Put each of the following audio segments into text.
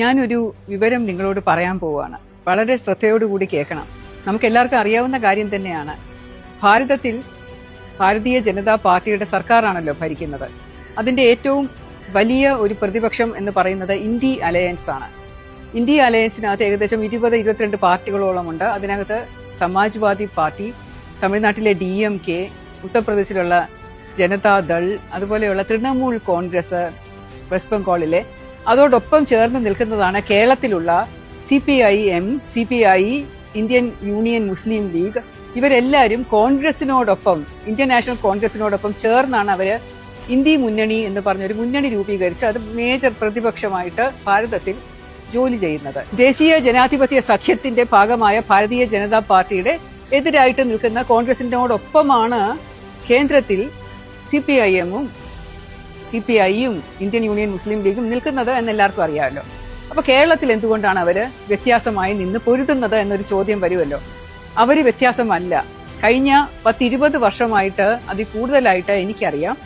ഞാനൊരു വിവരം നിങ്ങളോട് പറയാൻ പോവുകയാണ് വളരെ ശ്രദ്ധയോടുകൂടി കേൾക്കണം. നമുക്ക് എല്ലാവർക്കും അറിയാവുന്ന കാര്യം തന്നെയാണ്. ഭാരതത്തിൽ ഭാരതീയ ജനതാ പാർട്ടിയുടെ സർക്കാരാണല്ലോ ഭരിക്കുന്നത്. അതിന്റെ ഏറ്റവും വലിയ ഒരു പ്രതിപക്ഷം എന്ന് പറയുന്നത് ഇന്ത്യ അലയൻസ് ആണ്. ഇന്ത്യ അലയൻസിനകത്ത് ഏകദേശം ഇരുപത് ഇരുപത്തിരണ്ട് പാർട്ടികളോളം ഉണ്ട് അതിനകത്ത് സമാജ്വാദി പാർട്ടി തമിഴ്നാട്ടിലെ ഡി എം കെ ഉത്തർപ്രദേശിലുള്ള ജനതാദൾ അതുപോലെയുള്ള തൃണമൂൽ കോൺഗ്രസ് വെസ്റ്റ് ബംഗാളിലെ അതോടൊപ്പം ചേർന്ന് നിൽക്കുന്നതാണ് കേരളത്തിലുള്ള C P I M C P I Indian union Muslim league ഇവരെല്ലാവരും കോൺഗ്രസിനോടൊപ്പം ഇന്ത്യൻ നാഷണൽ കോൺഗ്രസിനോടൊപ്പം ചേർന്നാണ് അവർ ഇന്ത്യ മുന്നണി എന്ന് പറഞ്ഞൊരു മുന്നണി രൂപീകരിച്ച് അത് മേജർ പ്രതിപക്ഷമായിട്ട് ഭാരതത്തിൽ ജോലി ചെയ്യുന്നത്. ദേശീയ ജനാധിപത്യ സഖ്യത്തിന്റെ ഭാഗമായ ഭാരതീയ ജനതാ പാർട്ടിയുടെ എതിരായിട്ട് നിൽക്കുന്ന കോൺഗ്രസിനോടൊപ്പമാണ് കേന്ദ്രത്തിൽ സി പി ഐ എമ്മും സി പി ഐയും ഇന്ത്യൻ യൂണിയൻ മുസ്ലിം ലീഗും നിൽക്കുന്നത് എന്ന് എല്ലാവർക്കും അറിയാമല്ലോ. അപ്പൊ കേരളത്തിൽ എന്തുകൊണ്ടാണ് അവർ വ്യത്യാസമായി നിന്ന് പൊരുതുന്നത് എന്നൊരു ചോദ്യം വരുമല്ലോ? അവർ വ്യത്യാസമല്ല. കഴിഞ്ഞ പത്തിരുപത് വർഷമായിട്ട് അതിൽ കൂടുതലായിട്ട് എനിക്കറിയാം.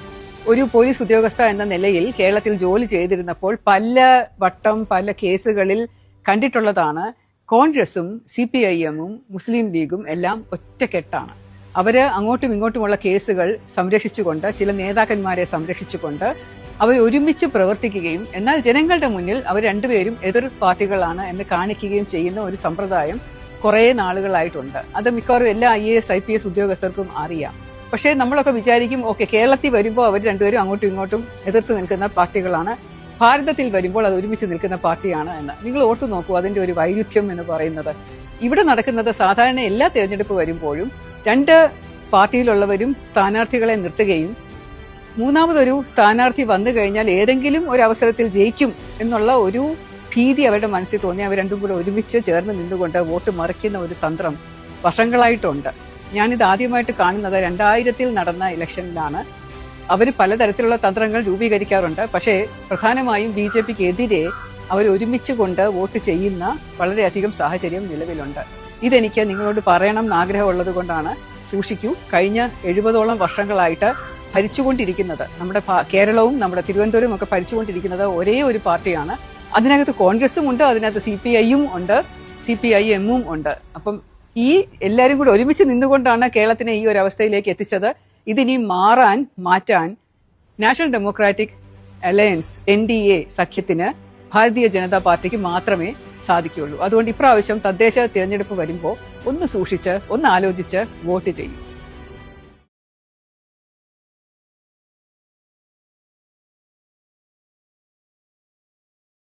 ഒരു പോലീസ് ഉദ്യോഗസ്ഥ എന്ന നിലയിൽ കേരളത്തിൽ ജോലി ചെയ്തിരുന്നപ്പോൾ പല വട്ടം പല കേസുകളിൽ കണ്ടിട്ടുള്ളതാണ്. കോൺഗ്രസും സി പി ഐ എമ്മും മുസ്ലിം ലീഗും എല്ലാം ഒറ്റക്കെട്ടാണ്. അവർ അങ്ങോട്ടും ഇങ്ങോട്ടുമുള്ള കേസുകൾ സംരക്ഷിച്ചുകൊണ്ട് ചില നേതാക്കന്മാരെ സംരക്ഷിച്ചുകൊണ്ട് അവർ ഒരുമിച്ച് പ്രവർത്തിക്കുകയും എന്നാൽ ജനങ്ങളുടെ മുന്നിൽ അവർ രണ്ടുപേരും എതിർ പാർട്ടികളാണ് എന്ന് കാണിക്കുകയും ചെയ്യുന്ന ഒരു സമ്പ്രദായം കുറെ നാളുകളായിട്ടുണ്ട്. അത് മിക്കവാറും എല്ലാ I A S I P S ഉദ്യോഗസ്ഥർക്കും അറിയാം. പക്ഷേ നമ്മളൊക്കെ വിചാരിക്കും ഓക്കെ കേരളത്തിൽ വരുമ്പോൾ അവർ രണ്ടുപേരും അങ്ങോട്ടും ഇങ്ങോട്ടും എതിർത്ത് നിൽക്കുന്ന പാർട്ടികളാണ്. ഭാരതത്തിൽ വരുമ്പോൾ അത് ഒരുമിച്ച് നിൽക്കുന്ന പാർട്ടിയാണ് എന്ന്. നിങ്ങൾ ഓർത്തു നോക്കൂ അതിന്റെ ഒരു വൈരുദ്ധ്യം എന്ന് പറയുന്നത്. ഇവിടെ നടക്കുന്നത് സാധാരണ എല്ലാ തെരഞ്ഞെടുപ്പ് വരുമ്പോഴും രണ്ട് പാർട്ടിയിലുള്ളവരും സ്ഥാനാർത്ഥികളെ നിർത്തുകയും മൂന്നാമതൊരു സ്ഥാനാർത്ഥി വന്നു കഴിഞ്ഞാൽ ഏതെങ്കിലും ഒരു അവസരത്തിൽ ജയിക്കും എന്നുള്ള ഒരു ഭീതി അവരുടെ മനസ്സിൽ തോന്നി. അവർ രണ്ടും കൂടെ ഒരുമിച്ച് ചേർന്ന് നിന്നുകൊണ്ട് വോട്ട് മറിക്കുന്ന ഒരു തന്ത്രം വർഷങ്ങളായിട്ടുണ്ട്. ഞാനിത് ആദ്യമായിട്ട് കാണുന്നത് രണ്ടായിരത്തിൽ നടന്ന ഇലക്ഷനിലാണ്. അവർ പലതരത്തിലുള്ള തന്ത്രങ്ങൾ രൂപീകരിക്കാറുണ്ട്. പക്ഷേ പ്രധാനമായും ബി ജെ പിക്ക് എതിരെ അവർ ഒരുമിച്ച് കൊണ്ട് വോട്ട് ചെയ്യുന്ന വളരെയധികം സാഹചര്യം നിലവിലുണ്ട്. ഇതെനിക്ക് നിങ്ങളോട് പറയണം എന്ന് ആഗ്രഹമുള്ളത് കൊണ്ടാണ് സൂക്ഷിക്കൂ. കഴിഞ്ഞ എഴുപതോളം വർഷങ്ങളായിട്ട് ഭരിച്ചുകൊണ്ടിരിക്കുന്നത് നമ്മുടെ കേരളവും നമ്മുടെ തിരുവനന്തപുരവും ഒക്കെ ഭരിച്ചുകൊണ്ടിരിക്കുന്നത് ഒരേ ഒരു പാർട്ടിയാണ്. അതിനകത്ത് കോൺഗ്രസും ഉണ്ട് അതിനകത്ത് സി പി ഐയും ഉണ്ട് സി പി ഐ എമ്മും ഉണ്ട്. അപ്പം ഈ എല്ലാവരും കൂടി ഒരുമിച്ച് നിന്നുകൊണ്ടാണ് കേരളത്തിനെ ഈ ഒരു അവസ്ഥയിലേക്ക് എത്തിച്ചത്. ഇതിനി മാറാൻ മാറ്റാൻ national democratic alliance N D A സഖ്യത്തിന് ഭാരതീയ ജനതാ പാർട്ടിക്ക് മാത്രമേ സാധിക്കുകയുള്ളൂ. അതുകൊണ്ട് ഇപ്രാവശ്യം തദ്ദേശ തിരഞ്ഞെടുപ്പ് വരുമ്പോൾ ഒന്ന് സൂക്ഷിച്ച് ഒന്ന് ആലോചിച്ച് വോട്ട് ചെയ്യും.